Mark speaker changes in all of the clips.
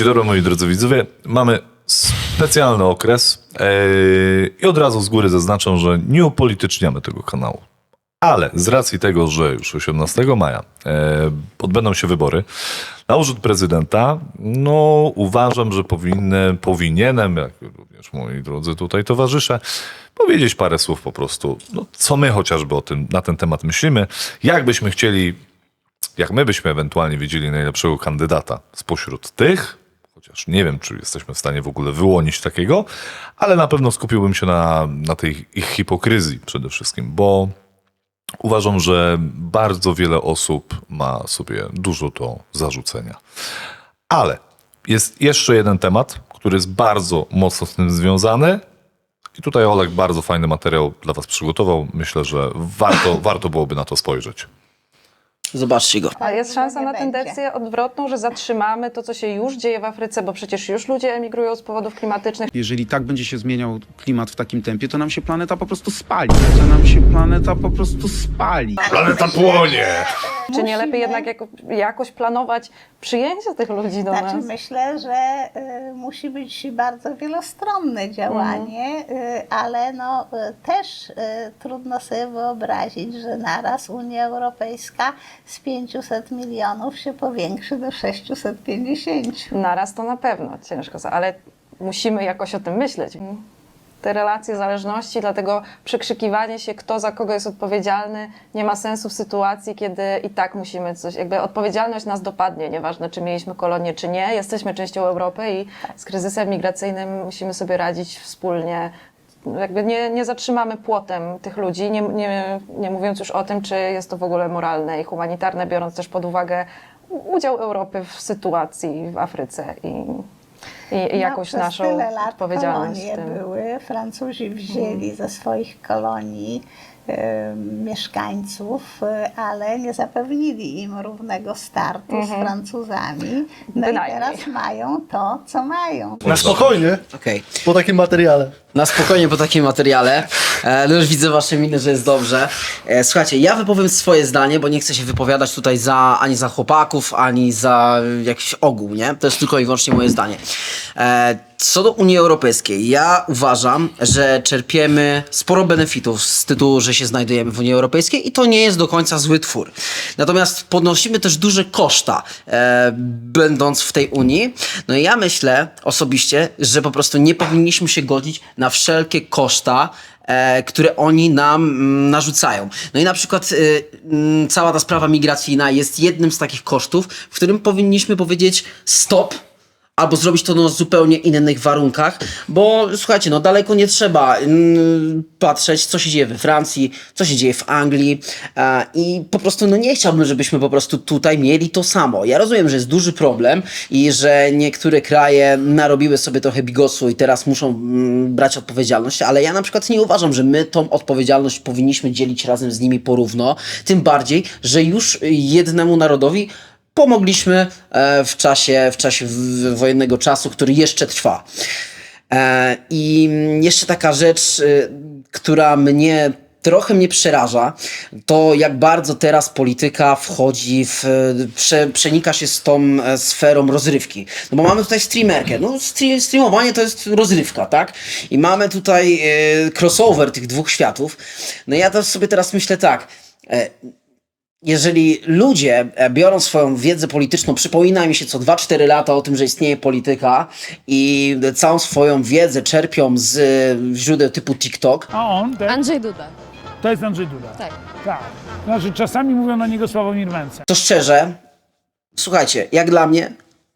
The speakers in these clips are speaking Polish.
Speaker 1: Dzień dobry moi drodzy widzowie. Mamy specjalny okres yy, i od razu z góry zaznaczam, że nie upolityczniamy tego kanału. Ale z racji tego, że już 18 maja e, odbędą się wybory na urząd prezydenta, no uważam, że powinny, powinienem, jak również moi drodzy tutaj towarzysze, powiedzieć parę słów po prostu, no, co my chociażby o tym, na ten temat myślimy, jak byśmy chcieli jak my byśmy ewentualnie widzieli najlepszego kandydata spośród tych, chociaż nie wiem, czy jesteśmy w stanie w ogóle wyłonić takiego, ale na pewno skupiłbym się na, na tej ich hipokryzji przede wszystkim, bo uważam, że bardzo wiele osób ma sobie dużo do zarzucenia. Ale jest jeszcze jeden temat, który jest bardzo mocno z tym związany. I tutaj Olek bardzo fajny materiał dla Was przygotował. Myślę, że warto, warto byłoby na to spojrzeć.
Speaker 2: Zobaczcie go.
Speaker 3: A jest szansa na tendencję odwrotną, że zatrzymamy to, co się już dzieje w Afryce, bo przecież już ludzie emigrują z powodów klimatycznych.
Speaker 4: Jeżeli tak będzie się zmieniał klimat w takim tempie, to nam się planeta po prostu spali. To nam się planeta po prostu spali.
Speaker 1: Planeta płonie!
Speaker 3: Czy nie lepiej jednak jako, jakoś planować przyjęcie tych ludzi do
Speaker 5: Znaczy
Speaker 3: nas?
Speaker 5: myślę, że y, musi być bardzo wielostronne działanie, y, ale no, y, też y, trudno sobie wyobrazić, że naraz Unia Europejska z 500 milionów się powiększy do 650.
Speaker 3: Naraz to na pewno ciężko, ale musimy jakoś o tym myśleć. Te relacje zależności, dlatego przekrzykiwanie się, kto za kogo jest odpowiedzialny, nie ma sensu w sytuacji, kiedy i tak musimy coś, jakby odpowiedzialność nas dopadnie, nieważne czy mieliśmy kolonię, czy nie, jesteśmy częścią Europy i z kryzysem migracyjnym musimy sobie radzić wspólnie. Jakby nie, nie zatrzymamy płotem tych ludzi, nie, nie, nie mówiąc już o tym, czy jest to w ogóle moralne i humanitarne, biorąc też pod uwagę udział Europy w sytuacji w Afryce i, i, i jakąś
Speaker 5: no,
Speaker 3: naszą
Speaker 5: tyle lat
Speaker 3: odpowiedzialność
Speaker 5: kolonie
Speaker 3: tym.
Speaker 5: były. Francuzi wzięli ze swoich kolonii mieszkańców, e, ale nie zapewnili im równego startu z Francuzami. No
Speaker 3: Bynajmniej.
Speaker 5: i teraz mają to, co mają.
Speaker 6: Na spokojnie,
Speaker 2: Okej.
Speaker 6: po takim materiale.
Speaker 2: Na spokojnie po takim materiale. E, no już widzę wasze miny, że jest dobrze. E, słuchajcie, ja wypowiem swoje zdanie, bo nie chcę się wypowiadać tutaj za, ani za chłopaków, ani za jakiś ogół, nie? To jest tylko i wyłącznie moje zdanie. E, co do Unii Europejskiej, ja uważam, że czerpiemy sporo benefitów z tytułu, że się znajdujemy w Unii Europejskiej i to nie jest do końca zły twór. Natomiast podnosimy też duże koszta, e, będąc w tej Unii. No i ja myślę osobiście, że po prostu nie powinniśmy się godzić na wszelkie koszta, e, które oni nam mm, narzucają. No i na przykład y, mm, cała ta sprawa migracyjna jest jednym z takich kosztów, w którym powinniśmy powiedzieć stop, albo zrobić to na zupełnie innych warunkach, bo słuchajcie, no daleko nie trzeba mm, patrzeć, co się dzieje we Francji, co się dzieje w Anglii e, i po prostu no nie chciałbym, żebyśmy po prostu tutaj mieli to samo. Ja rozumiem, że jest duży problem i że niektóre kraje narobiły sobie trochę bigosu i teraz muszą mm, brać odpowiedzialność, ale ja na przykład nie uważam, że my tą odpowiedzialność powinniśmy dzielić razem z nimi porówno, tym bardziej, że już jednemu narodowi pomogliśmy e, w czasie, w czasie wojennego czasu, który jeszcze trwa. E, I jeszcze taka rzecz, y, która mnie trochę mnie przeraża, to jak bardzo teraz polityka wchodzi w, prze, przenika się z tą e, sferą rozrywki. No bo mamy tutaj streamerkę, no stre- streamowanie to jest rozrywka, tak? I mamy tutaj e, crossover tych dwóch światów. No ja to sobie teraz myślę tak, e, jeżeli ludzie e, biorą swoją wiedzę polityczną, przypomina mi się co 2-4 lata o tym, że istnieje polityka i całą swoją wiedzę czerpią z e, źródeł typu TikTok,
Speaker 7: A on, ten,
Speaker 8: Andrzej Duda.
Speaker 7: to jest Andrzej Duda.
Speaker 8: Tak.
Speaker 7: Tak. Znaczy czasami mówią na niego Sławomir Mencen.
Speaker 2: to szczerze, słuchajcie, jak dla mnie,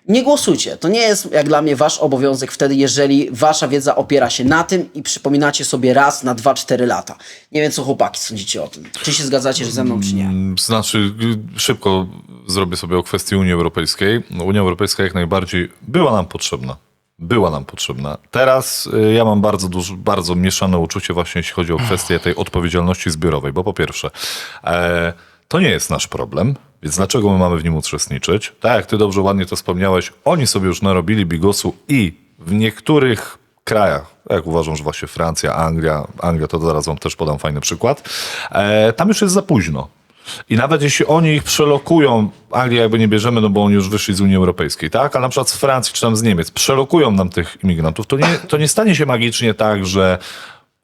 Speaker 2: nie głosujcie. To nie jest jak dla mnie wasz obowiązek wtedy, jeżeli wasza wiedza opiera się na tym i przypominacie sobie raz na 2-4 lata. Nie wiem, co chłopaki sądzicie o tym. Czy się zgadzacie ze mną, czy nie?
Speaker 1: Mm, Znaczy, szybko zrobię sobie o kwestii Unii Europejskiej. No, Unia Europejska jak najbardziej była nam potrzebna. Była nam potrzebna. Teraz y, ja mam bardzo duży, bardzo mieszane uczucie właśnie jeśli chodzi o kwestię tej odpowiedzialności zbiorowej, bo po pierwsze, e, to nie jest nasz problem, więc dlaczego my mamy w nim uczestniczyć? Tak jak ty dobrze, ładnie to wspomniałeś, oni sobie już narobili bigosu i w niektórych krajach, jak uważam, że właśnie Francja, Anglia, Anglia to zaraz wam też podam fajny przykład, e, tam już jest za późno. I nawet jeśli oni ich przelokują, Anglię jakby nie bierzemy, no bo oni już wyszli z Unii Europejskiej, tak? Ale na przykład z Francji czy tam z Niemiec przelokują nam tych imigrantów, to nie, to nie stanie się magicznie tak, że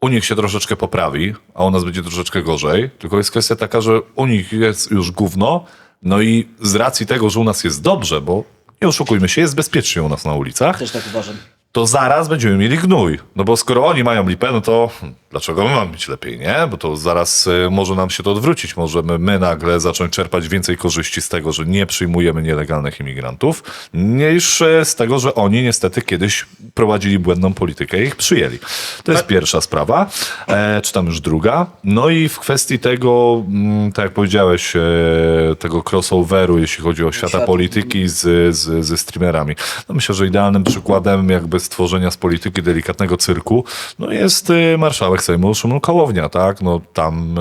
Speaker 1: u nich się troszeczkę poprawi, a u nas będzie troszeczkę gorzej. Tylko jest kwestia taka, że u nich jest już gówno, no i z racji tego, że u nas jest dobrze, bo nie oszukujmy się, jest bezpiecznie u nas na ulicach,
Speaker 2: Też tak uważam.
Speaker 1: to zaraz będziemy mieli gnój. No bo skoro oni mają lipę, no to dlaczego my mamy być lepiej, nie? Bo to zaraz y, może nam się to odwrócić. Możemy my nagle zacząć czerpać więcej korzyści z tego, że nie przyjmujemy nielegalnych imigrantów, niż y, z tego, że oni niestety kiedyś prowadzili błędną politykę i ich przyjęli. To jest pierwsza sprawa, e, czy tam już druga. No i w kwestii tego, mm, tak jak powiedziałeś, e, tego crossoveru, jeśli chodzi o świata
Speaker 2: Świat-
Speaker 1: polityki z, z, ze streamerami. No myślę, że idealnym przykładem jakby stworzenia z polityki delikatnego cyrku no jest y, marszałek Sejmu Szymon Kołownia, tak? No tam,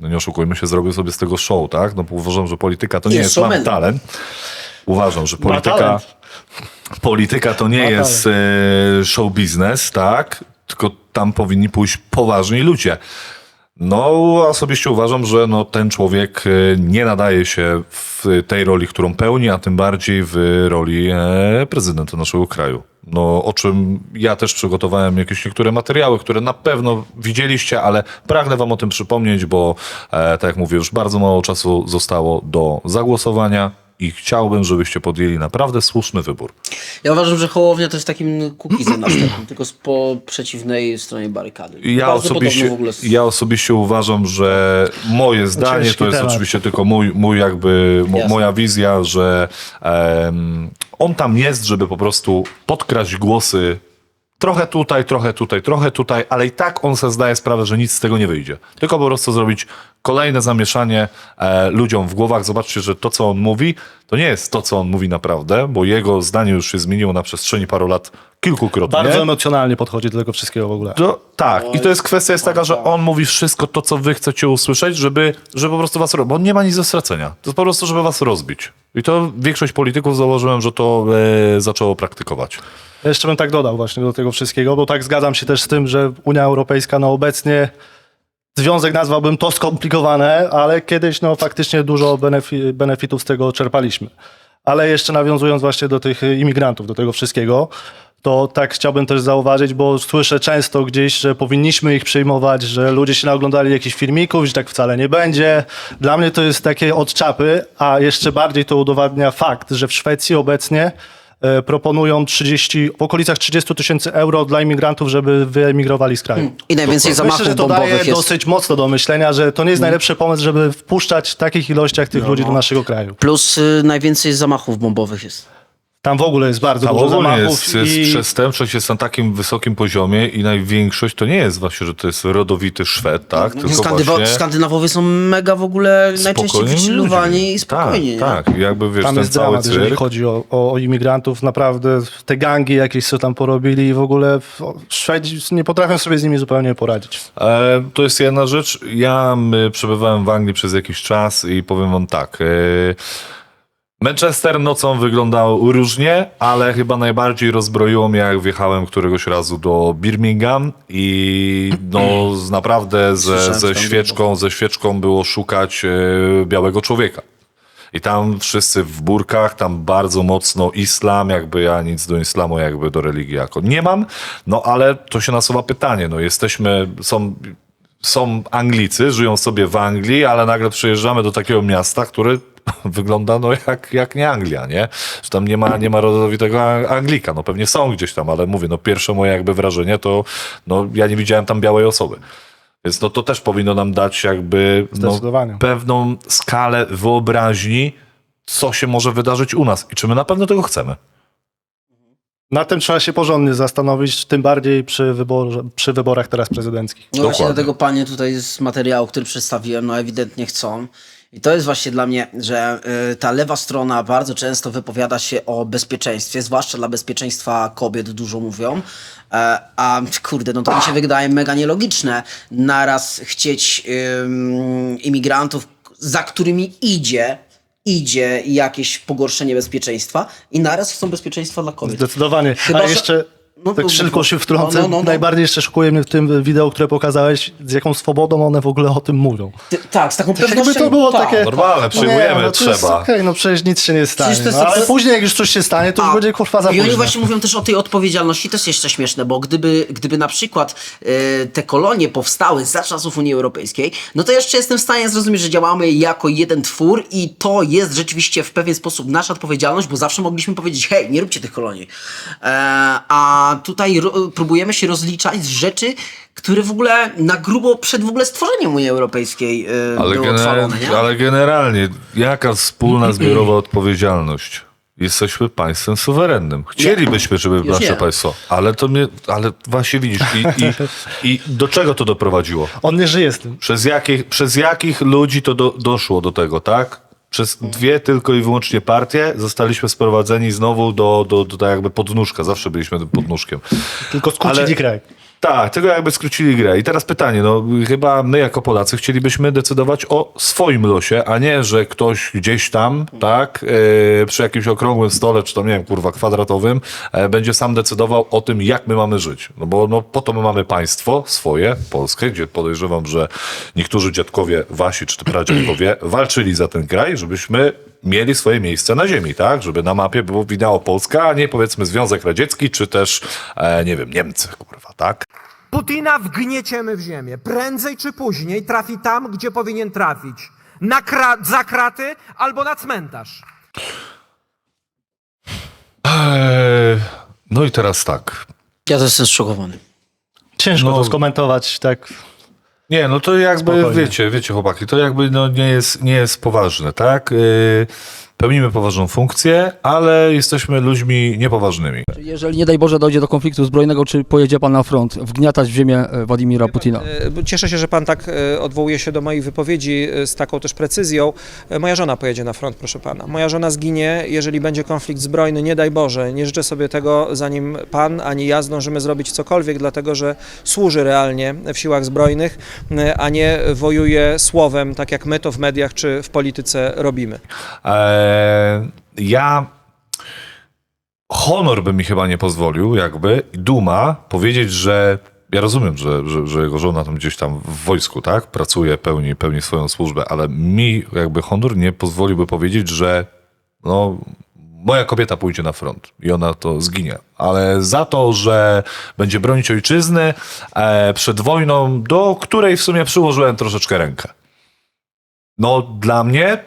Speaker 1: no nie oszukujmy się, zrobił sobie z tego show, tak? No bo uważam, że polityka to nie
Speaker 2: Jest
Speaker 1: jest, mam talent. Uważam, że polityka, polityka to nie jest e, show biznes, tak? Tylko tam powinni pójść poważni ludzie. No, osobiście uważam, że no, ten człowiek e, nie nadaje się w tej roli, którą pełni, a tym bardziej w roli e, prezydenta naszego kraju. No, o czym ja też przygotowałem jakieś niektóre materiały, które na pewno widzieliście, ale pragnę wam o tym przypomnieć, bo e, tak jak mówię, już bardzo mało czasu zostało do zagłosowania i chciałbym, żebyście podjęli naprawdę słuszny wybór.
Speaker 2: Ja uważam, że Hołownia to jest takim kukizem następnym, tylko z po przeciwnej stronie barykady.
Speaker 1: Ja
Speaker 2: Bardzo
Speaker 1: osobiście,
Speaker 2: w ogóle z...
Speaker 1: ja osobiście uważam, że moje zdanie
Speaker 6: Ciężki
Speaker 1: to jest
Speaker 6: temat.
Speaker 1: oczywiście tylko mój, mój jakby, mo, moja wizja, że em, on tam jest, żeby po prostu podkraść głosy trochę tutaj, trochę tutaj, trochę tutaj, ale i tak on sobie zdaje sprawę, że nic z tego nie wyjdzie. Tylko po prostu zrobić kolejne zamieszanie e, ludziom w głowach. Zobaczcie, że to, co on mówi, to nie jest to, co on mówi naprawdę, bo jego zdanie już się zmieniło na przestrzeni paru lat kilkukrotnie.
Speaker 6: Bardzo emocjonalnie podchodzi do tego wszystkiego w ogóle.
Speaker 1: To, tak, i to jest kwestia jest taka, że on mówi wszystko to, co wy chcecie usłyszeć, żeby, żeby po prostu was robić, bo on nie ma nic do stracenia. To jest po prostu, żeby was rozbić. I to większość polityków zauważyłem, że to e, zaczęło praktykować.
Speaker 6: Jeszcze bym tak dodał właśnie do tego wszystkiego, bo tak zgadzam się też z tym, że Unia Europejska no obecnie związek nazwałbym to skomplikowane, ale kiedyś no faktycznie dużo benefi- benefitów z tego czerpaliśmy. Ale jeszcze nawiązując właśnie do tych imigrantów, do tego wszystkiego, to tak chciałbym też zauważyć, bo słyszę często gdzieś, że powinniśmy ich przyjmować, że ludzie się naoglądali jakichś filmików, że tak wcale nie będzie. Dla mnie to jest takie od czapy, a jeszcze bardziej to udowadnia fakt, że w Szwecji obecnie proponują 30, w okolicach 30 tysięcy euro dla imigrantów, żeby wyemigrowali z kraju.
Speaker 2: I najwięcej
Speaker 6: Myślę,
Speaker 2: zamachów
Speaker 6: że to daje
Speaker 2: jest.
Speaker 6: dosyć mocno do myślenia, że to nie jest najlepszy pomysł, żeby wpuszczać w takich ilościach tych ludzi do naszego kraju.
Speaker 2: Plus y, najwięcej zamachów bombowych jest.
Speaker 6: Tam w ogóle jest bardzo
Speaker 1: Tam
Speaker 6: dużo zamachów
Speaker 1: jest, jest
Speaker 6: i
Speaker 1: przestępczość jest na takim wysokim poziomie i największość to nie jest właśnie, że to jest rodowity Szwed, tak? Tylko
Speaker 2: Skandywa-
Speaker 1: właśnie
Speaker 2: Skandynawowie są mega w ogóle najczęściej wychillowani i spokojni.
Speaker 1: Tak, tak. Jakby wiesz,
Speaker 6: tam
Speaker 1: ten
Speaker 6: jest
Speaker 1: cały
Speaker 6: dramat, jeżeli
Speaker 1: cyrk.
Speaker 6: chodzi o, o, imigrantów. Naprawdę te gangi jakieś co tam porobili i w ogóle Szwedzi nie potrafią sobie z nimi zupełnie poradzić.
Speaker 1: E, to jest jedna rzecz. Ja przebywałem w Anglii przez jakiś czas i powiem wam tak. E, Manchester nocą wyglądał różnie, ale chyba najbardziej rozbroiło mnie, jak wjechałem któregoś razu do Birmingham i no z- naprawdę ze, ze świeczką, ze świeczką było szukać e, białego człowieka. I tam wszyscy w burkach, tam bardzo mocno islam, jakby ja nic do islamu, jakby do religii jako nie mam. No ale to się nasuwa pytanie, no jesteśmy, są, są Anglicy, żyją sobie w Anglii, ale nagle przyjeżdżamy do takiego miasta, które wygląda no jak, jak nie Anglia, nie? Że tam nie ma, nie ma rodowitego Anglika, no pewnie są gdzieś tam, ale mówię, no pierwsze moje jakby wrażenie to, no ja nie widziałem tam białej osoby. Więc no to też powinno nam dać jakby no, pewną skalę wyobraźni, co się może wydarzyć u nas i czy my na pewno tego chcemy.
Speaker 6: Na tym trzeba się porządnie zastanowić, tym bardziej przy, wyborze, przy wyborach teraz prezydenckich.
Speaker 2: No właśnie
Speaker 1: Dokładnie.
Speaker 2: dlatego panie tutaj z materiału, który przedstawiłem, no ewidentnie chcą. I to jest właśnie dla mnie, że y, ta lewa strona bardzo często wypowiada się o bezpieczeństwie, zwłaszcza dla bezpieczeństwa kobiet dużo mówią. E, a kurde, no to mi się wydaje mega nielogiczne naraz chcieć imigrantów, za którymi idzie, idzie jakieś pogorszenie bezpieczeństwa i naraz chcą bezpieczeństwa dla kobiet.
Speaker 6: Zdecydowanie.
Speaker 2: Chyba,
Speaker 6: A jeszcze
Speaker 2: No,
Speaker 6: Tak szybko się wtrącę.
Speaker 2: No, no, no.
Speaker 6: Najbardziej jeszcze szokuje mnie w tym wideo, które pokazałeś, z jaką swobodą one w ogóle o tym mówią.
Speaker 2: Ty, tak, z taką
Speaker 6: Tak jakby
Speaker 2: pewnością.
Speaker 6: to było
Speaker 2: tak.
Speaker 6: takie...
Speaker 1: Normalne, przyjmujemy,
Speaker 6: nie, no
Speaker 1: trzeba.
Speaker 6: Okej, no przecież nic się nie stanie.
Speaker 2: Przecież to jest
Speaker 6: no, ale
Speaker 2: to-
Speaker 6: później jak już coś się stanie, to już
Speaker 2: A,
Speaker 6: będzie kurwa za
Speaker 2: I oni właśnie mówią też o tej odpowiedzialności, to jest jeszcze śmieszne, bo gdyby, gdyby na przykład e, te kolonie powstały za czasów Unii Europejskiej, no to jeszcze jestem w stanie zrozumieć, że działamy jako jeden twór i to jest rzeczywiście w pewien sposób nasza odpowiedzialność, bo zawsze mogliśmy powiedzieć, hej, nie róbcie tych kolonii. E, a tutaj ro, próbujemy się rozliczać z rzeczy, które w ogóle na grubo przed w ogóle stworzeniem Unii Europejskiej e,
Speaker 1: Ale,
Speaker 2: były
Speaker 1: gener-
Speaker 2: uchwalone, nie?
Speaker 1: ale generalnie, jaka wspólna zbiorowa odpowiedzialność? Jesteśmy państwem suwerennym. Chcielibyśmy, żeby
Speaker 2: Już
Speaker 1: nasze
Speaker 2: nie.
Speaker 1: państwo, ale to mnie, ale właśnie widzisz, i, i, i do czego to doprowadziło?
Speaker 6: On nie żyje z tym.
Speaker 1: Przez jakich, przez jakich ludzi to do, doszło do tego, tak? Przez dwie tylko i wyłącznie partie zostaliśmy sprowadzeni znowu do, do, do tak jakby podnóżka. Zawsze byliśmy tym podnóżkiem.
Speaker 6: Tylko skrócili
Speaker 1: Ale-
Speaker 6: kraj.
Speaker 1: Tak, tego jakby skrócili grę. I teraz pytanie, no chyba my jako Polacy chcielibyśmy decydować o swoim losie, a nie, że ktoś gdzieś tam, tak, e, przy jakimś okrągłym stole, czy tam, nie wiem, kurwa, kwadratowym, e, będzie sam decydował o tym, jak my mamy żyć. No bo no, po to my mamy państwo swoje, polskie, gdzie podejrzewam, że niektórzy dziadkowie wasi, czy pradziadkowie walczyli za ten kraj, żebyśmy mieli swoje miejsce na ziemi, tak? Żeby na mapie było widniało Polska, a nie powiedzmy Związek Radziecki, czy też, e, nie wiem, Niemcy, kurwa, tak?
Speaker 8: Putina wgnieciemy w ziemię. Prędzej czy później trafi tam, gdzie powinien trafić. Na kra- za kraty albo na cmentarz.
Speaker 1: Eee, No i teraz tak.
Speaker 2: Ja też jestem zszokowany.
Speaker 6: Ciężko
Speaker 1: No.
Speaker 6: to skomentować, tak.
Speaker 1: Nie, no to jakby,
Speaker 6: Spokojnie.
Speaker 1: wiecie, wiecie chłopaki, to jakby no nie jest, nie jest poważne, tak? Yy, pełnimy poważną funkcję, ale jesteśmy ludźmi niepoważnymi.
Speaker 9: Jeżeli nie daj Boże dojdzie do konfliktu zbrojnego, czy pojedzie pan na front, wgniatać w ziemię e, Władimira Putina?
Speaker 8: E, Cieszę się, że pan tak e, odwołuje się do moich wypowiedzi e, z taką też precyzją. E, Moja żona pojedzie na front, proszę pana. Moja żona zginie, jeżeli będzie konflikt zbrojny, nie daj Boże. Nie życzę sobie tego, zanim pan ani ja zdążymy zrobić cokolwiek, dlatego że służy realnie w siłach zbrojnych, e, a nie wojuje słowem, tak jak my to w mediach czy w polityce robimy.
Speaker 1: Eee, ja honor by mi chyba nie pozwolił, jakby, duma, powiedzieć, że ja rozumiem, że, że, że jego żona tam gdzieś tam w wojsku, tak, pracuje, pełni, pełni swoją służbę, ale mi jakby honor nie pozwoliłby powiedzieć, że no, moja kobieta pójdzie na front i ona to zginie. Ale za to, że będzie bronić ojczyzny e, przed wojną, do której w sumie przyłożyłem troszeczkę rękę. No, dla mnie,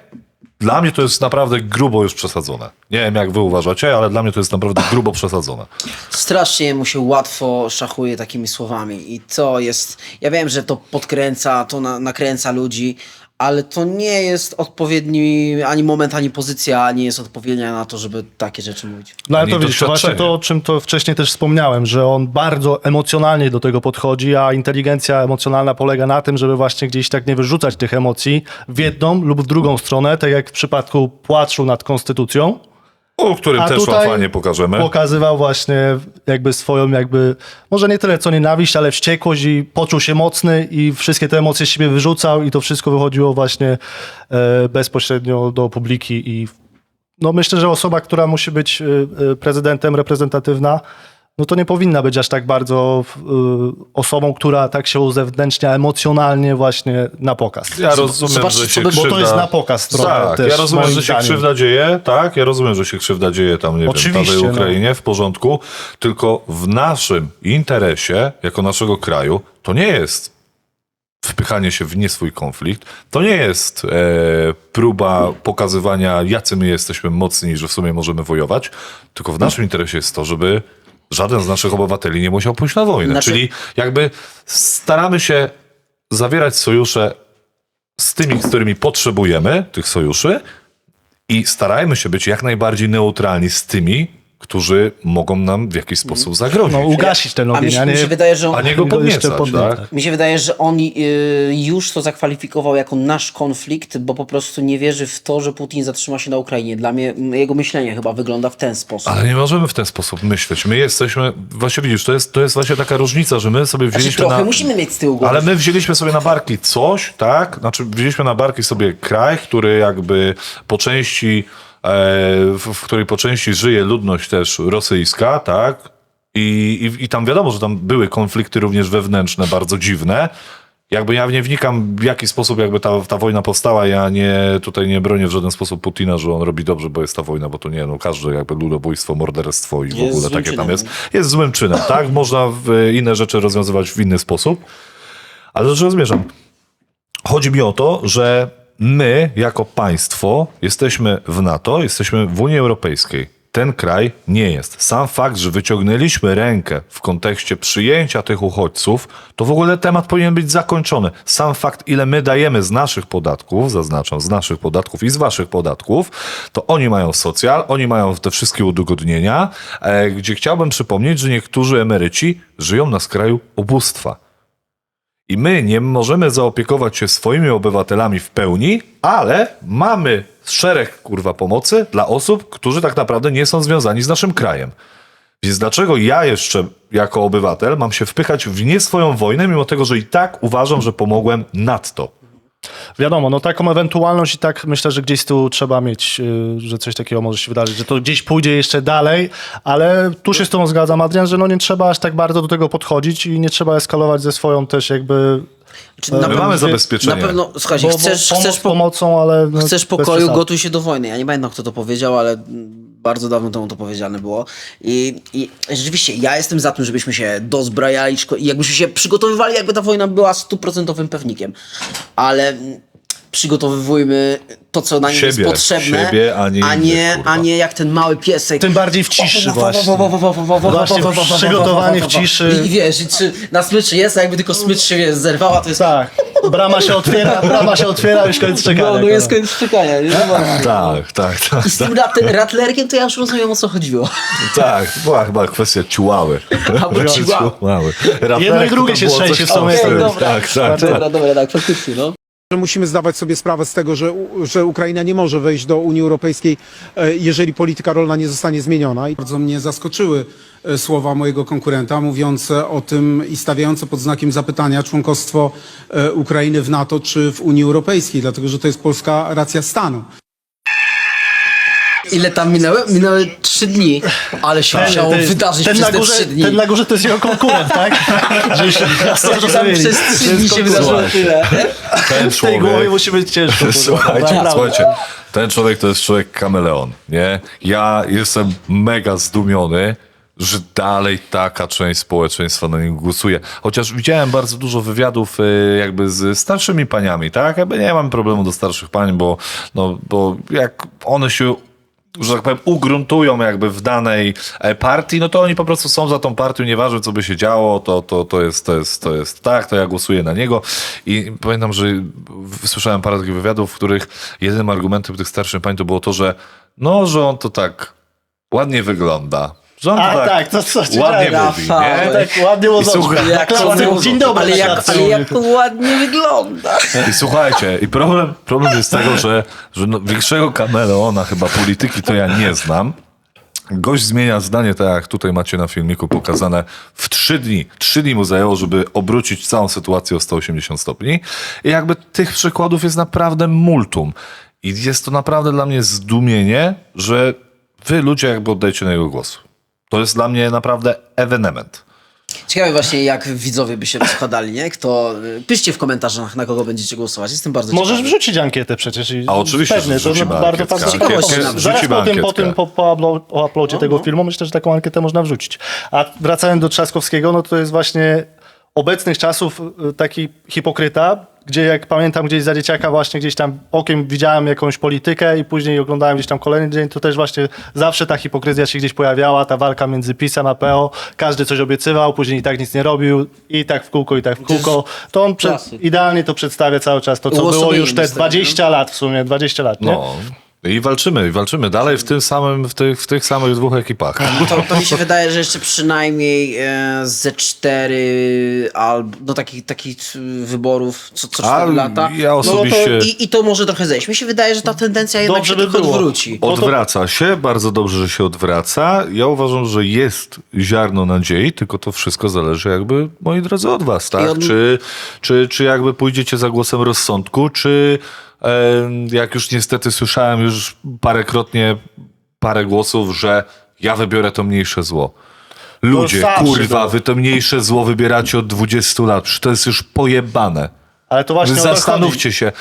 Speaker 1: dla mnie to jest naprawdę grubo już przesadzone. Nie wiem, jak wy uważacie, ale dla mnie to jest naprawdę grubo przesadzone.
Speaker 2: Strasznie mu się łatwo szachuje takimi słowami i to jest, ja wiem, że to podkręca, to na, nakręca ludzi, ale to nie jest odpowiedni ani moment, ani pozycja nie jest odpowiednia na to, żeby takie rzeczy mówić.
Speaker 6: No ale to widzisz, to właśnie to, o czym to wcześniej też wspomniałem, że on bardzo emocjonalnie do tego podchodzi, a inteligencja emocjonalna polega na tym, żeby właśnie gdzieś tak nie wyrzucać tych emocji w jedną lub w drugą stronę, tak jak w przypadku płaczu nad konstytucją.
Speaker 1: O którym
Speaker 6: A
Speaker 1: też
Speaker 6: tutaj
Speaker 1: wam fajnie pokażemy.
Speaker 6: Pokazywał właśnie jakby swoją jakby, może nie tyle co nienawiść, ale wściekłość i poczuł się mocny i wszystkie te emocje z siebie wyrzucał i to wszystko wychodziło właśnie e, bezpośrednio do publiki i no myślę, że osoba, która musi być e, e, prezydentem reprezentatywna, no to nie powinna być aż tak bardzo e, osobą, która tak się uzewnętrznia emocjonalnie właśnie na pokaz.
Speaker 1: Ja rozumiem,
Speaker 2: zobaczcie,
Speaker 1: że się
Speaker 2: by- bo to
Speaker 1: krzywda...
Speaker 6: jest na pokaz trochę
Speaker 1: Tak,
Speaker 6: też,
Speaker 1: ja rozumiem, że się
Speaker 6: zdaniem.
Speaker 1: krzywda dzieje, tak, ja rozumiem, że się krzywda dzieje tam, nie
Speaker 6: Oczywiście,
Speaker 1: wiem,
Speaker 6: no.
Speaker 1: w Ukrainie, w porządku, tylko w naszym interesie, jako naszego kraju, to nie jest wpychanie się w nie swój konflikt, to nie jest e, próba pokazywania, jacy my jesteśmy mocni, że w sumie możemy wojować, tylko w naszym interesie jest to, żeby żaden z naszych obywateli nie musiał pójść na wojnę.
Speaker 2: Znaczy-
Speaker 1: Czyli jakby staramy się zawierać sojusze z tymi, z którymi potrzebujemy tych sojuszy i starajmy się być jak najbardziej neutralni z tymi, którzy mogą nam w jakiś sposób zagrozić.
Speaker 6: No ugasić ten
Speaker 2: A mi,
Speaker 6: ogień,
Speaker 2: się-
Speaker 6: a
Speaker 2: mi się
Speaker 6: nie
Speaker 2: wydaje, że on,
Speaker 1: A nie go podniecać, tak?
Speaker 2: Mi się wydaje, że on y, już to zakwalifikował jako nasz konflikt, bo po prostu nie wierzy w to, że Putin zatrzyma się na Ukrainie. Dla mnie jego myślenie chyba wygląda w ten sposób.
Speaker 1: Ale nie możemy w ten sposób myśleć. My jesteśmy, właśnie widzisz, to jest, to jest właśnie taka różnica, że my sobie
Speaker 2: Znaczy,
Speaker 1: wzięliśmy
Speaker 2: trochę
Speaker 1: na...
Speaker 2: musimy mieć z tyłu głowy.
Speaker 1: Ale my wzięliśmy sobie na barki coś, tak? Znaczy, wzięliśmy na barki sobie kraj, który jakby po części, w, w której po części żyje ludność też rosyjska, tak? I, i, I tam wiadomo, że tam były konflikty również wewnętrzne, bardzo dziwne. Jakby ja nie wnikam, w jaki sposób jakby ta, ta wojna powstała. Ja nie, tutaj nie bronię w żaden sposób Putina, że on robi dobrze, bo jest ta wojna, bo to nie, no każde jakby ludobójstwo, morderstwo i w
Speaker 2: Jest
Speaker 1: ogóle
Speaker 2: złym
Speaker 1: takie tam
Speaker 2: czynem.
Speaker 1: jest. Jest złym czynem, tak? Można w, inne rzeczy rozwiązywać w inny sposób. Ale do czego zmierzam? Chodzi mi o to, że my jako państwo jesteśmy w NATO, jesteśmy w Unii Europejskiej. Ten kraj nie jest. Sam fakt, że wyciągnęliśmy rękę w kontekście przyjęcia tych uchodźców, to w ogóle temat powinien być zakończony. Sam fakt, ile my dajemy z naszych podatków, zaznaczam, z naszych podatków i z waszych podatków, to oni mają socjal, oni mają te wszystkie udogodnienia, e, gdzie chciałbym przypomnieć, że niektórzy emeryci żyją na skraju ubóstwa. I my nie możemy zaopiekować się swoimi obywatelami w pełni, ale mamy szereg kurwa pomocy dla osób, którzy tak naprawdę nie są związani z naszym krajem. Więc dlaczego ja jeszcze jako obywatel mam się wpychać w nie swoją wojnę, mimo tego, że i tak uważam, że pomogłem nadto?
Speaker 6: Wiadomo, no taką ewentualność i tak myślę, że gdzieś tu trzeba mieć, y, że coś takiego może się wydarzyć, że to gdzieś pójdzie jeszcze dalej, ale tu się z tobą zgadzam, Adrian, że no nie trzeba aż tak bardzo do tego podchodzić i nie trzeba eskalować ze swoją też jakby...
Speaker 2: Czy
Speaker 6: My
Speaker 2: na
Speaker 1: My mamy zabezpieczenie.
Speaker 2: Na pewno, słuchajcie,
Speaker 6: bo- bo
Speaker 2: chcesz,
Speaker 6: pomoc
Speaker 2: chcesz, po,
Speaker 6: pomocą, ale... No,
Speaker 2: chcesz pokoju, gotuj się do wojny. Ja nie pamiętam, kto to powiedział, ale bardzo dawno temu to powiedziane było. I, I rzeczywiście, ja jestem za tym, żebyśmy się dozbrajali i jakbyśmy się przygotowywali, jakby ta wojna była stuprocentowym pewnikiem. Ale przygotowywujmy to, co na nim jest
Speaker 1: Siebie,
Speaker 2: potrzebne,
Speaker 1: siebie, a nie
Speaker 2: a nie, a nie jak ten mały piesek.
Speaker 6: Tym bardziej w ciszy właśnie. Właśnie przygotowanie w ciszy.
Speaker 2: I, wiesz, i czy na smyczy jest, a jakby tylko smycz się wiesz, zerwała, to jest...
Speaker 6: Tak, brama się otwiera, brama się otwiera, już koniec czekania.
Speaker 2: No, no jest koniec czekania. Nie?
Speaker 1: Tak, tak, tak.
Speaker 2: I z tym rat- ratlerkiem to ja już rozumiem o co chodziło.
Speaker 1: Tak, była chyba kwestia ciłały.
Speaker 2: Albo ciłały.
Speaker 1: ciłały.
Speaker 6: Jedno i drugie się trzęsie w.
Speaker 1: Tak, tak, tak.
Speaker 2: Dobra, dobra, tak, faktycznie, no.
Speaker 10: Musimy zdawać sobie sprawę z tego, że, że Ukraina nie może wejść do Unii Europejskiej, e, jeżeli polityka rolna nie zostanie zmieniona. Bardzo mnie zaskoczyły e, słowa mojego konkurenta mówiące o tym i stawiające pod znakiem zapytania członkostwo e, Ukrainy w NATO czy w Unii Europejskiej, dlatego że to jest polska racja stanu.
Speaker 2: Ile tam minęły? Minęły trzy dni, ale się musiało wydarzyć
Speaker 6: ten
Speaker 2: przez
Speaker 6: na
Speaker 2: te
Speaker 6: górze,
Speaker 2: trzy dni.
Speaker 6: Ten na górze to jest jego konkurent, tak? Że już
Speaker 2: Tam przez trzy dni się wydarzyło tyle.
Speaker 1: Ten
Speaker 6: W tej głowie
Speaker 1: człowiek,
Speaker 6: musi być ciężko. kurwa,
Speaker 1: Słuchajcie,
Speaker 6: naprawdę.
Speaker 1: słuchajcie, ten człowiek to jest człowiek kameleon, nie? Ja jestem mega zdumiony, że dalej taka część społeczeństwa na nim głosuje. Chociaż widziałem bardzo dużo wywiadów y, jakby z starszymi paniami, tak? Jakby nie mam problemu do starszych pań, bo, no, bo jak one się że tak powiem, ugruntują jakby w danej e, partii, no to oni po prostu są za tą partią, nieważne co by się działo, to, to, to, jest, to, jest, to jest tak, to ja głosuję na niego. I pamiętam, że słyszałem parę takich wywiadów, w których jedynym argumentem tych starszych pań to było to, że no, że on to tak ładnie wygląda. To
Speaker 6: A
Speaker 1: tak,
Speaker 6: tak, to co ci
Speaker 1: ładnie
Speaker 6: da,
Speaker 1: mówi, nie?
Speaker 6: Tak ładnie
Speaker 1: I
Speaker 6: łozoczka.
Speaker 1: słuchaj,
Speaker 6: Jak
Speaker 2: to było-
Speaker 6: Dzień dobry.
Speaker 2: Ale jak, ale jak
Speaker 6: mówi.
Speaker 2: ładnie wygląda.
Speaker 1: I słuchajcie, i problem, problem jest tego, że, że no, większego kameleona chyba polityki to ja nie znam. Gość zmienia zdanie, tak jak tutaj macie na filmiku pokazane, w trzy dni. Trzy dni mu zajęło, żeby obrócić całą sytuację o 180 stopni. I jakby tych przykładów jest naprawdę multum. I jest to naprawdę dla mnie zdumienie, że wy ludzie jakby oddajecie na jego głos. To jest dla mnie naprawdę ewenement.
Speaker 2: Ciekawe właśnie, jak widzowie by się rozkładali, nie? Kto... y, Piszcie w komentarzach, na kogo będziecie głosować. Jestem bardzo
Speaker 6: Możesz
Speaker 2: ciekawy.
Speaker 6: wrzucić ankietę przecież. I
Speaker 1: A oczywiście,
Speaker 6: pewnie,
Speaker 1: że wrzucimy
Speaker 6: to bardzo,
Speaker 1: ankietkę.
Speaker 6: bardzo
Speaker 2: Ciekawość
Speaker 6: ciekawe.
Speaker 2: nam.
Speaker 6: Zaraz po tym, po,
Speaker 1: ankietkę.
Speaker 6: tym po, po, uplo- po uploadzie tego filmu myślę, że taką ankietę można wrzucić. A wracając do Trzaskowskiego, no to jest właśnie obecnych czasów y, taki hipokryta, gdzie jak pamiętam gdzieś za dzieciaka właśnie gdzieś tam okiem widziałem jakąś politykę i później oglądałem gdzieś tam kolejny dzień, to też właśnie zawsze ta hipokryzja się gdzieś pojawiała, ta walka między PiSem a PO, każdy coś obiecywał, później i tak nic nie robił i tak w kółko, i tak w kółko. To on przed, idealnie to przedstawia cały czas, to co było już te
Speaker 2: niestety,
Speaker 6: 20 lat w sumie, 20 lat, nie?
Speaker 1: No. I walczymy, i walczymy dalej w tym samym, w tych, w tych samych dwóch ekipach.
Speaker 2: To, to mi się wydaje, że jeszcze przynajmniej e, ze cztery albo no takich, takich y, wyborów co, co cztery lata.
Speaker 1: ja
Speaker 2: no
Speaker 1: osobiście-
Speaker 2: to, i, I to może trochę zejść. Mi się wydaje, że ta tendencja jednak
Speaker 6: Dobrze
Speaker 2: się
Speaker 6: by
Speaker 2: trochę
Speaker 6: było.
Speaker 2: odwróci.
Speaker 6: to-
Speaker 1: Odwraca się, bardzo dobrze, że się odwraca. Ja uważam, że jest ziarno nadziei, tylko to wszystko zależy jakby, moi drodzy, od was, tak?
Speaker 2: I od-
Speaker 1: Czy, czy, czy jakby pójdziecie za głosem rozsądku, czy jak już niestety słyszałem już parekrotnie parę głosów, że ja wybiorę to mniejsze zło. Ludzie,
Speaker 6: zawsze
Speaker 1: kurwa,
Speaker 6: było.
Speaker 1: wy to mniejsze zło wybieracie od 20 lat. Przecież to jest już pojebane.
Speaker 6: Ale to właśnie to
Speaker 1: zastanówcie się.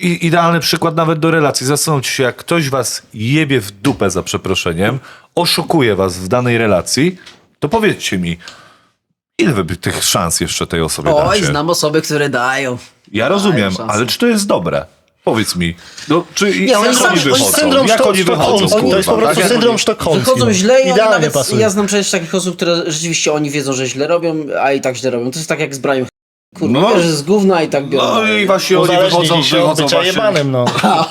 Speaker 1: I, idealny przykład nawet do relacji. Zastanówcie się, jak ktoś was jebie w dupę za przeproszeniem, oszukuje was w danej relacji, to powiedzcie mi, ile wy tych szans jeszcze tej osobie
Speaker 2: Oj,
Speaker 1: dacie?
Speaker 2: znam osoby, które dają.
Speaker 1: Ja rozumiem,
Speaker 2: Dają
Speaker 1: ale czy to jest dobre? Powiedz mi. No, czy
Speaker 2: Nie,
Speaker 1: jak
Speaker 2: oni
Speaker 1: oni
Speaker 2: zawsze-
Speaker 1: wychodzą?
Speaker 2: oni
Speaker 6: Syndrom
Speaker 1: jak oni wychodzą?
Speaker 6: To jest po prostu
Speaker 1: tak?
Speaker 6: syndrom sztokholmski.
Speaker 2: Wychodzą źle i oni
Speaker 6: Idealnie
Speaker 2: nawet,
Speaker 6: pasuje.
Speaker 2: ja znam przecież takich osób, które rzeczywiście oni wiedzą, że źle robią, a i tak źle robią. To jest tak jak z Brian Kurwa,
Speaker 1: No.
Speaker 2: że z gówna i tak biorą.
Speaker 1: No i właśnie oni wychodzą,
Speaker 6: się od
Speaker 1: wychodzą właśnie...
Speaker 6: jebanym, no.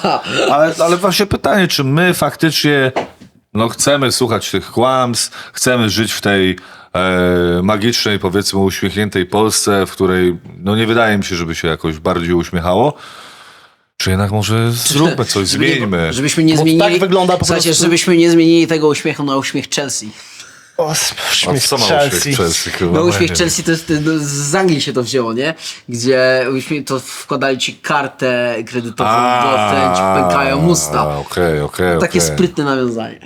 Speaker 1: Ale, ale właśnie pytanie, czy my faktycznie no, chcemy słuchać tych kłamstw, chcemy żyć w tej e, magicznej, powiedzmy, uśmiechniętej Polsce, w której no nie wydaje mi się, żeby się jakoś bardziej uśmiechało. Czy jednak może zróbmy coś,
Speaker 2: Żeby nie-
Speaker 1: zmieńmy.
Speaker 2: Żebyśmy nie
Speaker 6: Bo
Speaker 2: zmienili.
Speaker 6: tak wygląda po
Speaker 2: Słuchajcie,
Speaker 6: prostu-
Speaker 2: żebyśmy nie zmienili tego uśmiechu na uśmiech Chelsea.
Speaker 6: O,
Speaker 1: A
Speaker 6: śmiech
Speaker 1: co ma
Speaker 6: Chelsea.
Speaker 1: uśmiech Chelsea? Kurwa,
Speaker 2: No uśmiech Chelsea to jest, no, z Anglii się to wzięło, nie? Gdzie uśmiech, to wkładali ci kartę kredytową do ten pękają usta.
Speaker 1: A, Okej, okej,
Speaker 2: Takie
Speaker 1: okej.
Speaker 2: sprytne nawiązanie.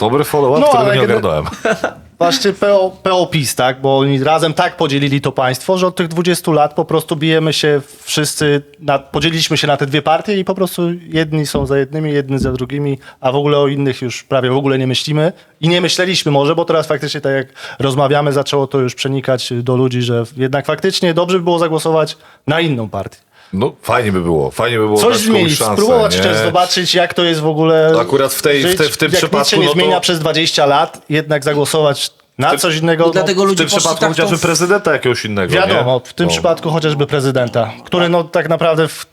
Speaker 1: Dobry follow-up,
Speaker 6: No,
Speaker 1: którego nie
Speaker 6: kiedy-
Speaker 1: ogarnąłem.
Speaker 6: Właśnie PO, PO tak? Bo oni razem tak podzielili to państwo, że od tych 20 lat po prostu bijemy się wszyscy, na, podzieliliśmy się na te dwie partie i po prostu jedni są za jednymi, jedni za drugimi, a w ogóle o innych już prawie w ogóle nie myślimy. I nie myśleliśmy może, bo teraz faktycznie tak jak rozmawiamy, zaczęło to już przenikać do ludzi, że jednak faktycznie dobrze by było zagłosować na inną partię.
Speaker 1: No fajnie by było, fajnie by było
Speaker 6: Coś
Speaker 1: dać
Speaker 6: zmienić,
Speaker 1: szansę,
Speaker 6: spróbować
Speaker 1: nie?
Speaker 6: chociaż zobaczyć, jak to jest w ogóle.
Speaker 1: Akurat w tej- w
Speaker 6: żyć.
Speaker 1: te- w tym
Speaker 6: jak
Speaker 1: przypadku,
Speaker 6: nic się nie
Speaker 1: no to-
Speaker 6: zmienia przez 20 lat, jednak zagłosować na coś innego.
Speaker 2: I dlatego
Speaker 1: W tym przypadku
Speaker 2: tak
Speaker 1: chociażby prezydenta jakiegoś innego,
Speaker 6: Wiadomo,
Speaker 1: nie?
Speaker 6: w tym
Speaker 1: No.
Speaker 6: przypadku chociażby prezydenta, który no tak naprawdę w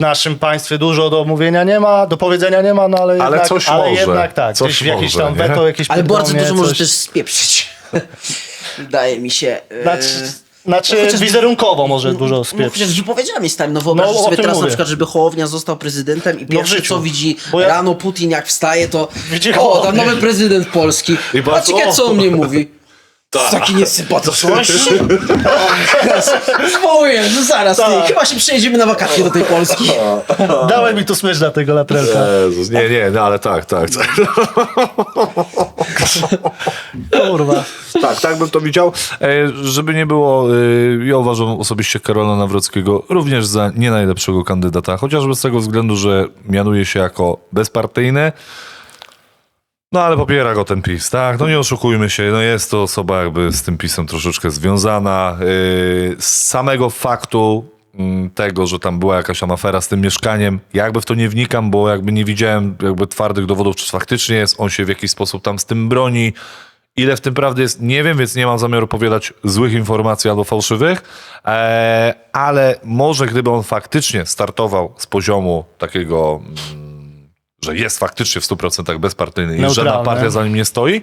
Speaker 6: naszym państwie dużo do mówienia nie ma, do powiedzenia nie ma, no ale,
Speaker 1: Ale
Speaker 6: jednak,
Speaker 1: coś
Speaker 6: ale
Speaker 1: może,
Speaker 6: jednak tak,
Speaker 1: coś
Speaker 6: gdzieś w jakieś
Speaker 1: może,
Speaker 6: tam
Speaker 1: nie?
Speaker 6: weto, jakieś
Speaker 2: Ale bardzo dużo może
Speaker 6: coś.
Speaker 2: też spieprzyć. Wydaje mi się. e,
Speaker 6: Znaczy, znaczy
Speaker 2: no chociaż-
Speaker 6: wizerunkowo może dużo
Speaker 2: No
Speaker 6: spieprzyć.
Speaker 2: chociaż wypowiedziami stary, no wyobraź
Speaker 6: No,
Speaker 2: sobie teraz na
Speaker 6: mówię.
Speaker 2: przykład, żeby Hołownia został prezydentem i pierwsze
Speaker 6: życiu.
Speaker 2: co widzi
Speaker 6: ja-
Speaker 2: rano Putin jak wstaje, to
Speaker 6: Widzi
Speaker 2: o, tam nowy prezydent Polski.
Speaker 1: Bardzo-
Speaker 2: ciekawe co on mnie mówi.
Speaker 6: Tak.
Speaker 2: Taki niesympatyczności. Wołuję, no zaraz, ty,
Speaker 6: Tak.
Speaker 2: chyba się przejedziemy na wakacje do tej Polski.
Speaker 6: Dałem mi tu smycz dla tego latrelka.
Speaker 1: Jezus, nie, nie, no ale tak, tak. tak.
Speaker 6: Kurwa.
Speaker 1: Tak, tak bym to widział. E, żeby nie było, e, ja uważam osobiście Karola Nawrockiego również za nie najlepszego kandydata, chociażby z tego względu, że mianuje się jako bezpartyjny. No ale popiera go ten PiS, tak? No nie oszukujmy się, no jest to osoba jakby z tym PiSem troszeczkę związana. Yy, z samego faktu tego, że tam była jakaś tam afera z tym mieszkaniem, ja jakby w to nie wnikam, bo jakby nie widziałem jakby twardych dowodów, czy faktycznie jest, on się w jakiś sposób tam z tym broni. Ile w tym prawdy jest, nie wiem, więc nie mam zamiaru powiadać złych informacji albo fałszywych, e, ale może gdyby on faktycznie startował z poziomu takiego, mm, że jest faktycznie w 100% bezpartyjny i żadna partia za nim nie stoi,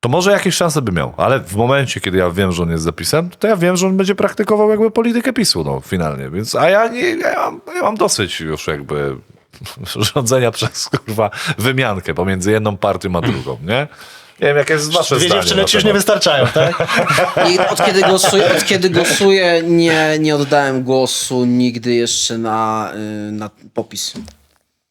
Speaker 1: to może jakieś szanse by miał. Ale w momencie, kiedy ja wiem, że on jest zapisem, to ja wiem, że on będzie praktykował jakby politykę PiSu, no finalnie. Więc, a ja, nie, ja, mam, ja mam dosyć już jakby rządzenia przez kurwa wymiankę pomiędzy jedną partią a drugą, nie? Nie wiem, jakie jest wasze
Speaker 6: Dwie
Speaker 1: zdanie
Speaker 6: dziewczyny ci już nie wystarczają, tak?
Speaker 2: I od kiedy głosuję, od kiedy głosuję nie, nie oddałem głosu nigdy jeszcze na, y, na popis.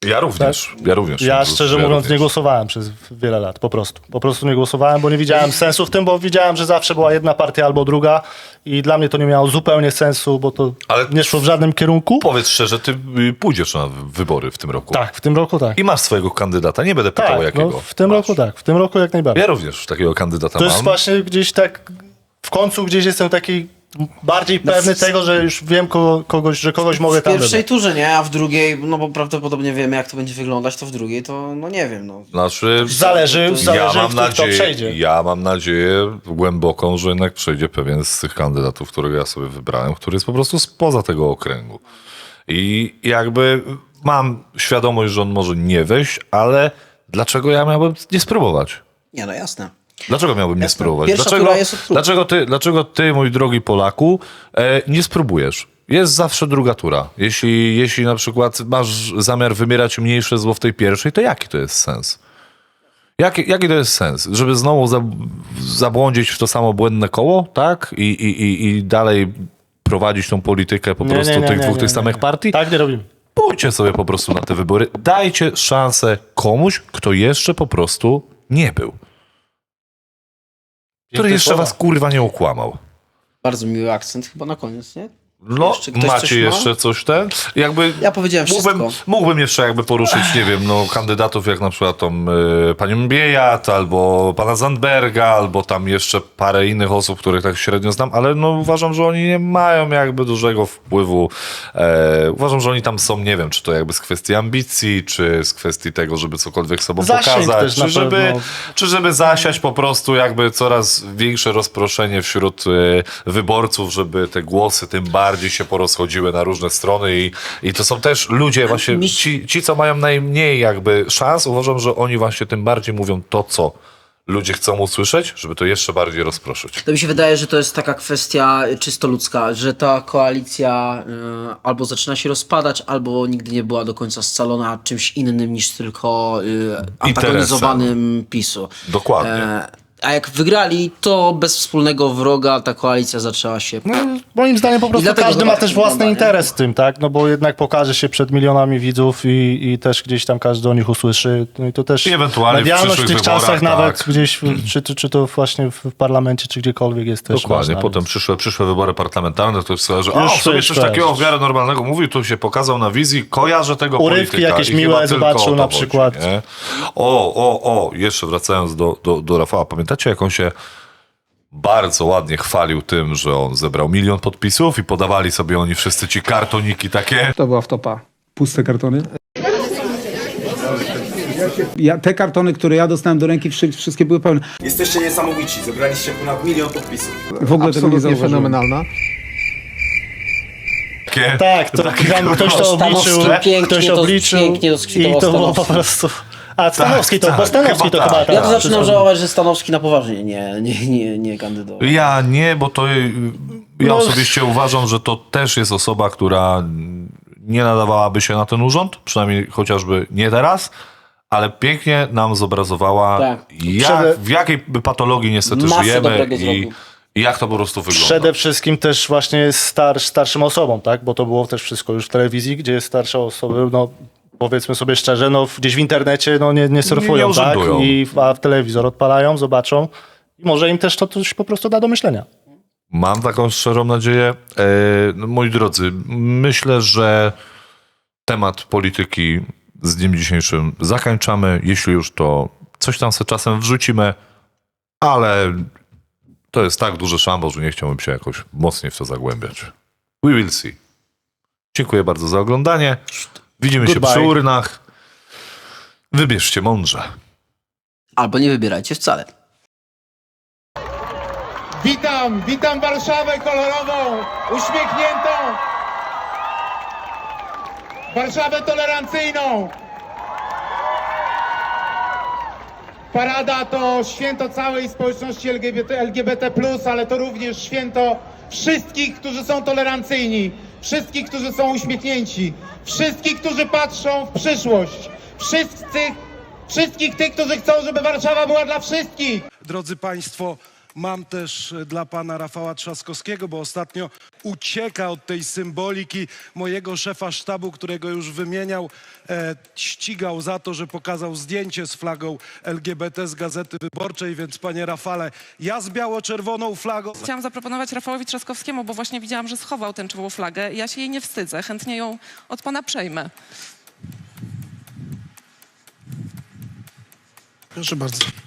Speaker 1: Ja również, ja również.
Speaker 6: Ja szczerze mówiąc
Speaker 1: również.
Speaker 6: nie głosowałem przez wiele lat, po prostu. Po prostu nie głosowałem, bo nie widziałem sensu w tym, bo widziałem, że zawsze była jedna partia albo druga i dla mnie to nie miało zupełnie sensu, bo to
Speaker 1: Ale-
Speaker 6: nie szło w żadnym kierunku.
Speaker 1: Powiedz szczerze, ty y, pójdziesz na wybory w tym roku.
Speaker 6: Tak, w tym roku tak.
Speaker 1: I masz swojego kandydata, nie będę pytał
Speaker 6: Tak,
Speaker 1: jakiego.
Speaker 6: no, w tym
Speaker 1: Masz.
Speaker 6: roku tak, w tym roku jak najbardziej.
Speaker 1: Ja również takiego kandydata
Speaker 6: To
Speaker 1: mam.
Speaker 6: jest właśnie gdzieś tak, w końcu gdzieś jestem taki bardziej pewny
Speaker 2: w-
Speaker 6: tego, że już wiem kogo, kogoś, że kogoś mogę
Speaker 2: W
Speaker 6: tam
Speaker 2: pierwszej
Speaker 6: wybrać.
Speaker 2: turze nie, a w drugiej, no bo prawdopodobnie wiemy jak to będzie wyglądać, to w drugiej to no nie wiem. No.
Speaker 1: Znaczy,
Speaker 6: Zależy,
Speaker 2: Ja
Speaker 6: zależy
Speaker 1: ja mam
Speaker 6: kto, kto
Speaker 1: nadzieję,
Speaker 6: przejdzie.
Speaker 1: ja mam nadzieję głęboką, że jednak przejdzie pewien z tych kandydatów, którego ja sobie wybrałem, który jest po prostu spoza tego okręgu. I jakby mam świadomość, że on może nie wejść, ale dlaczego ja miałbym nie spróbować?
Speaker 2: Nie no jasne.
Speaker 1: Dlaczego miałbym nie spróbować?
Speaker 2: Pierwsza
Speaker 1: Dlaczego,
Speaker 2: tura jest od prób.
Speaker 1: dlaczego, ty, dlaczego ty, mój drogi Polaku, e, nie spróbujesz? Jest zawsze druga tura. Jeśli, jeśli na przykład masz zamiar wymierać mniejsze zło w tej pierwszej, to jaki to jest sens? Jaki, jaki to jest sens? Żeby znowu za, zabłądzić w to samo błędne koło, tak? I, i, i, i dalej prowadzić tą politykę po
Speaker 6: Nie,
Speaker 1: prostu
Speaker 6: nie, nie,
Speaker 1: tych
Speaker 6: nie,
Speaker 1: dwóch
Speaker 6: nie,
Speaker 1: tych
Speaker 6: nie,
Speaker 1: samych
Speaker 6: nie.
Speaker 1: partii?
Speaker 6: Tak nie robimy.
Speaker 1: Pójdźcie sobie po prostu na te wybory. Dajcie szansę komuś, kto jeszcze po prostu nie był. Który jeszcze was kurwa nie okłamał.
Speaker 2: Bardzo miły akcent chyba na koniec, nie?
Speaker 1: No,
Speaker 2: Jeszcze ktoś coś
Speaker 1: macie
Speaker 2: ma?
Speaker 1: jeszcze coś ten? Jakby
Speaker 2: Ja powiedziałem
Speaker 1: mógłbym,
Speaker 2: wszystko.
Speaker 1: mógłbym jeszcze jakby poruszyć, nie wiem, no kandydatów jak na przykład tą y, panią Biejat, albo pana Zandberga, albo tam jeszcze parę innych osób, których tak średnio znam, ale no uważam, że oni nie mają jakby dużego wpływu. E, uważam, że oni tam są, nie wiem, czy to jakby z kwestii ambicji, czy z kwestii tego, żeby cokolwiek sobą
Speaker 6: Zasięg
Speaker 1: pokazać,
Speaker 6: też na
Speaker 1: czy żeby,
Speaker 6: pewno.
Speaker 1: czy żeby zasiać po prostu jakby coraz większe rozproszenie wśród e, wyborców, żeby te głosy tym bardziej się porozchodziły na różne strony i, i to są też ludzie właśnie, ci, ci co mają najmniej jakby szans, uważam, że oni właśnie tym bardziej mówią to, co ludzie chcą usłyszeć, żeby to jeszcze bardziej rozproszyć.
Speaker 2: To mi się wydaje, że to jest taka kwestia czysto ludzka, że ta koalicja y, albo zaczyna się rozpadać, albo nigdy nie była do końca scalona czymś innym niż tylko y, antagonizowanym PiSu.
Speaker 1: Dokładnie.
Speaker 2: E, a jak wygrali, to bez wspólnego wroga ta koalicja zaczęła się...
Speaker 6: No, moim zdaniem po prostu każdy ma
Speaker 2: tak
Speaker 6: też własny interes w tym, tak? No bo jednak pokaże się przed milionami widzów i, i też gdzieś tam każdy o nich usłyszy. No i to też
Speaker 1: I ewentualnie w
Speaker 6: medialność w,
Speaker 1: przyszłych
Speaker 6: tych czasach
Speaker 1: wyborach,
Speaker 6: nawet
Speaker 1: tak.
Speaker 6: gdzieś, w- czy, czy, czy to właśnie w parlamencie, czy gdziekolwiek jest też
Speaker 1: Dokładnie.
Speaker 6: ważna,
Speaker 1: Potem
Speaker 6: więc-
Speaker 1: przyszłe, przyszłe wybory parlamentarne, to jest że o, sobie
Speaker 6: coś
Speaker 1: takiego w miarę normalnego mówił, tu się pokazał na wizji, kojarzę tego
Speaker 6: Urywki
Speaker 1: polityka.
Speaker 6: jakieś miłe zobaczył na
Speaker 1: chodzi,
Speaker 6: przykład.
Speaker 1: nie? O, o, o, jeszcze wracając do, do, do Rafała, pamiętacie jak on się bardzo ładnie chwalił tym, że on zebrał milion podpisów i podawali sobie oni wszyscy ci kartoniki takie.
Speaker 4: To była wtopa. Puste kartony? Ja, te kartony, które ja dostałem do ręki, wszy- wszystkie były pełne.
Speaker 11: Jesteście niesamowici, zebraliście ponad milion podpisów.
Speaker 4: W ogóle tego nie zauważyłem.
Speaker 8: fenomenalna.
Speaker 1: takie
Speaker 6: Tak, to tam ktoś to
Speaker 2: Stanowski
Speaker 6: obliczył,
Speaker 2: pięknie
Speaker 6: ktoś
Speaker 2: to-
Speaker 6: obliczył
Speaker 2: pięknie to
Speaker 6: i to było po prostu... A Stanowski to,
Speaker 1: tak,
Speaker 6: Stanowski
Speaker 1: chyba
Speaker 6: to
Speaker 1: tak.
Speaker 6: chyba tak.
Speaker 2: Ja to zaczynam żałować, że Stanowski na poważnie nie, nie, nie, nie kandydował.
Speaker 1: Ja nie, bo to y, ja
Speaker 6: No.
Speaker 1: osobiście uważam, że to też jest osoba, która nie nadawałaby się na ten urząd, przynajmniej chociażby nie teraz, ale pięknie nam zobrazowała,
Speaker 2: Tak.
Speaker 1: jak, w jakiej patologii niestety żyjemy i, jak to po prostu wygląda.
Speaker 6: Przede wszystkim też właśnie jest star, starszym osobom, tak? Bo to było też wszystko już w telewizji, gdzie starsze osoby, no powiedzmy sobie szczerze, no gdzieś w internecie no, nie, nie surfują,
Speaker 1: Nie
Speaker 6: tak? I a w telewizor odpalają, zobaczą i może im też to coś po prostu da do myślenia.
Speaker 1: Mam taką szczerą nadzieję. E, no, moi drodzy, myślę, że temat polityki z dniem dzisiejszym zakończamy. Jeśli już, to coś tam sobie czasem wrzucimy, ale to jest tak duże szambo, że nie chciałbym się jakoś mocniej w to zagłębiać. We will see. Dziękuję bardzo za oglądanie. Widzimy się
Speaker 6: Goodbye.
Speaker 1: przy urnach. Wybierzcie mądrze.
Speaker 2: Albo nie wybierajcie wcale.
Speaker 11: Witam, witam Warszawę kolorową, uśmiechniętą. Warszawę tolerancyjną. Parada to święto całej społeczności LGBT, LGBT+, ale to również święto wszystkich, którzy są tolerancyjni, wszystkich, którzy są uśmiechnięci, wszystkich, którzy patrzą w przyszłość, wszystkich, wszystkich tych, którzy chcą, żeby Warszawa była dla wszystkich.
Speaker 12: Drodzy Państwo, mam też e, dla pana Rafała Trzaskowskiego, bo ostatnio ucieka od tej symboliki mojego szefa sztabu, którego już wymieniał, e, ścigał za to, że pokazał zdjęcie z flagą LGBT z Gazety Wyborczej, więc panie Rafale, ja z biało-czerwoną flagą...
Speaker 3: Chciałam zaproponować Rafałowi Trzaskowskiemu, bo właśnie widziałam, że schował tęczową flagę. Ja się jej nie wstydzę, chętnie ją od pana przejmę.
Speaker 12: Proszę bardzo.